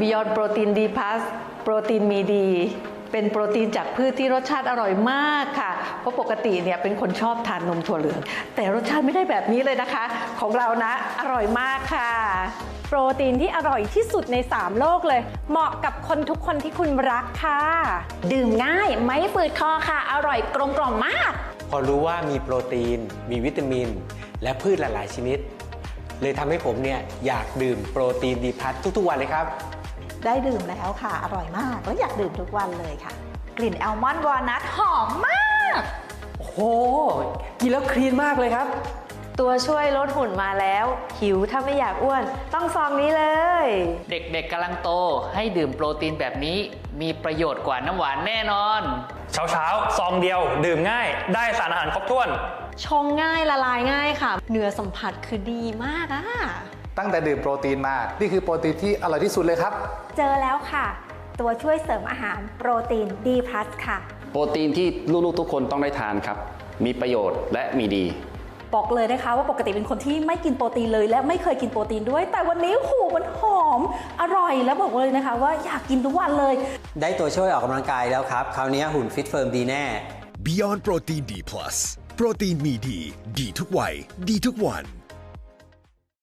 Beyond Protein D Plus โปรตีนมีดี เป็นโปรตีนจากพืชที่รสชาติอร่อยมากค่ะ เพราะปกติเนี่ยเป็นคนชอบทานนมถั่วเหลือง แต่รสชาติไม่ได้แบบนี้เลยนะคะ ของเรานะ อร่อยมากค่ะโปรตีนที่อร่อยที่สุดใน 3 โลกเลย เหมาะกับคนทุกคนที่คุณรักค่ะ ดื่มง่ายไม่ฝืดคอค่ะ อร่อยกลมกล่อมมาก พอรู้ว่ามีโปรตีน มีวิตามิน และพืชหลายๆชนิด เลยทำให้ผมเนี่ยอยากดื่มโปรตีนดีพัททุกๆวันเลยครับ ได้ดื่มแล้วค่ะ อร่อยมากแล้วอยากดื่มทุกวันเลยค่ะ กลิ่นแอลมอนด์วอลนัทหอมมาก โอ้โห กินแล้วคลีนมากเลยครับ ตัวช่วยลดหุ่นมาแล้ว หิวถ้าไม่อยากอ้วน ต้องซองนี้เลย เด็กๆกำลังโตให้ดื่มโปรตีนแบบนี้ มีประโยชน์กว่าน้ำหวานแน่นอน เช้าเช้าๆซองเดียว ดื่มง่าย ได้สารอาหารครบถ้วน ชงง่ายละลายง่ายค่ะ เนื้อสัมผัสคือดีมากอะ ตั้งแต่ดื่มโปรตีนมา นี่คือโปรตีนที่อร่อยที่สุดเลยครับ เจอแล้วค่ะ ตัวช่วยเสริมอาหารโปรตีน D+ ค่ะ โปรตีนที่ลูกๆทุกคนต้องได้ทานครับ มีประโยชน์และมีดี บอกเลยนะคะว่าปกติเป็นคนที่ไม่กินโปรตีนเลย และไม่เคยกินโปรตีนด้วย แต่วันนี้โอ้โหมันหอม อร่อยแล้วบอกเลยนะคะ ว่าอยากกินทุกวันเลย ได้ตัวช่วยออกกำลังกายแล้วครับ คราวนี้หุ่นฟิตเฟิร์มดีแน่ Beyond Protein D Plus โปรตีนมีดี ดีทุกวัย ดีทุกวัน